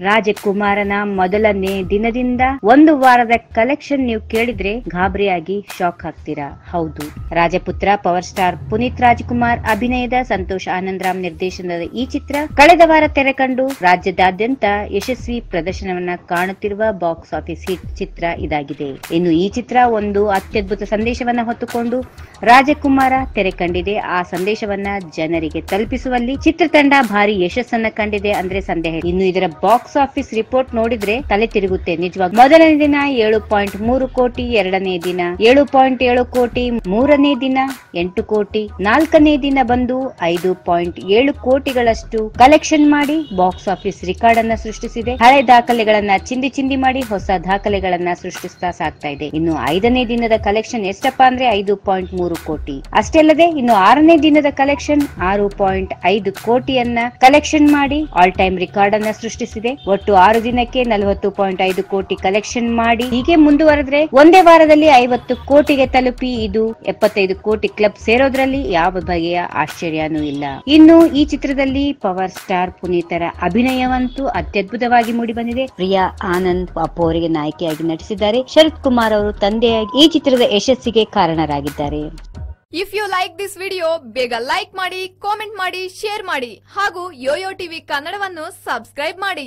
ರಾಜಕುಮಾರನ ಮೊದಲನೇ ದಿನದಿಂದ ಒಂದು ವಾರದ ಕಲೆಕ್ಷನ್ ನೀವು ಕೇಳಿದ್ರೆ ಗಾಬರಿಯಾಗಿ ಶಾಕ್ ಆಗ್ತೀರಾ. ಹೌದು. ರಾಜಪುತ್ರ ಪವರ್ ಸ್ಟಾರ್ ಪುನೀತ್ ರಾಜ್ಕುಮಾರ್ ಅಭಿನಯದ ಸಂತೋಷ್ ಆನಂದರಾಮ್ ನಿರ್ದೇಶನದ ಈ ಚಿತ್ರ ಕಳೆದ ವಾರ ತೆರೆ ಕಂಡು ರಾಜ್ಯದಾದ್ಯಂತ ಯಶಸ್ವಿ ಪ್ರದರ್ಶನವನ್ನ ಕಾಣುತ್ತಿರುವ ಬಾಕ್ಸ್ ಆಫೀಸ್ ಹಿಟ್ ಚಿತ್ರ ಇದಾಗಿದೆ. ಇನ್ನು ಈ ಚಿತ್ರ ಒಂದು ಅತ್ಯದ್ಭುತ ಸಂದೇಶವನ್ನ ಹೊತ್ತುಕೊಂಡು ರಾಜಕುಮಾರ ತೆರೆ ಕಂಡಿದೆ. ಆ ಸಂದೇಶವನ್ನ ಜನರಿಗೆ ತಲುಪಿಸುವಲ್ಲಿ ಚಿತ್ರತಂಡ ಭಾರಿ ಯಶಸ್ಸನ್ನ ಕಂಡಿದೆ ಅಂದ್ರೆ ಸಂದೇಹ. ಇನ್ನು ಇದರ ಬಾಕ್ಸ್ ಆಫೀಸ್ ರಿಪೋರ್ಟ್ ನೋಡಿದ್ರೆ ತಲೆ ತಿರುಗುತ್ತೆ, ನಿಜವಾಗ. ಮೊದಲನೇ ದಿನ ಏಳು ಪಾಯಿಂಟ್ ಮೂರು ಕೋಟಿ, ಎರಡನೇ ದಿನ ಏಳು ಪಾಯಿಂಟ್ ಏಳು ಕೋಟಿ, ಮೂರನೇ ದಿನ ಎಂಟು ಕೋಟಿ, ನಾಲ್ಕನೇ ದಿನ ಬಂದು ಐದು ಪಾಯಿಂಟ್ ಏಳು ಕೋಟಿಗಳಷ್ಟು ಕಲೆಕ್ಷನ್ ಮಾಡಿ ಬಾಕ್ಸ್ ಆಫೀಸ್ ರೆಕಾರ್ಡ್ ಅನ್ನ ಸೃಷ್ಟಿಸಿದೆ. ಹಳೆ ದಾಖಲೆಗಳನ್ನ ಚಿಂದಿ ಚಿಂದಿ ಮಾಡಿ ಹೊಸ ದಾಖಲೆಗಳನ್ನ ಸೃಷ್ಟಿಸ್ತಾ ಸಾಕ್ತಾ ಇದೆ. ಇನ್ನು ಐದನೇ ದಿನದ ಕಲೆಕ್ಷನ್ ಎಷ್ಟಪ್ಪ ಅಂದ್ರೆ ಐದು ಪಾಯಿಂಟ್ ಮೂರು ಕೋಟಿ. ಅಷ್ಟೇ ಅಲ್ಲದೆ ಇನ್ನು ಆರನೇ ದಿನದ ಕಲೆಕ್ಷನ್ ಆರು ಪಾಯಿಂಟ್ ಐದು ಕೋಟಿಯನ್ನ ಕಲೆಕ್ಷನ್ ಮಾಡಿ ಆಲ್ ಟೈಮ್ ರೆಕಾರ್ಡ್ ಅನ್ನ ಸೃಷ್ಟಿಸಿದೆ. ಒಟ್ಟು ಆರು ದಿನಕ್ಕೆ ನಲವತ್ತು ಪಾಯಿಂಟ್ ಐದು ಕೋಟಿ ಕಲೆಕ್ಷನ್ ಮಾಡಿ ಹೀಗೆ ಮುಂದುವರೆದ್ರೆ ಒಂದೇ ವಾರದಲ್ಲಿ ಐವತ್ತು ಕೋಟಿಗೆ ತಲುಪಿ ಇದು ಎಪ್ಪತ್ತೈದು ಕೋಟಿ ಕ್ಲಬ್ ಸೇರೋದ್ರಲ್ಲಿ ಯಾವ ಬಗೆಯ ಆಶ್ಚರ್ಯನೂ ಇಲ್ಲ. ಇನ್ನು ಈ ಚಿತ್ರದಲ್ಲಿ ಪವರ್ ಸ್ಟಾರ್ ಪುನೀತರ ಅಭಿನಯವಂತೂ ಅತ್ಯದ್ಭುತವಾಗಿ ಮೂಡಿಬಂದಿದೆ. ಪ್ರಿಯಾ ಆನಂದ್ ಅಪ್ಪು ಅವರಿಗೆ ನಾಯಕಿಯಾಗಿ ನಟಿಸಿದ್ದಾರೆ. ಶರತ್ ಕುಮಾರ್ ಅವರು ತಂದೆಯಾಗಿ ಈ ಚಿತ್ರದ ಯಶಸ್ಸಿಗೆ ಕಾರಣರಾಗಿದ್ದಾರೆ. If you like this video ಬೇಗ ಲೈಕ್ ಮಾಡಿ ಕಾಮೆಂಟ್ ಮಾಡಿ ಶೇರ್ ಮಾಡಿ ಹಾಗೂ ಯೋಯೋ ಟಿವಿ ಕನ್ನಡವನ್ನು ಸಬ್ಸ್ಕ್ರೈಬ್ ಮಾಡಿ.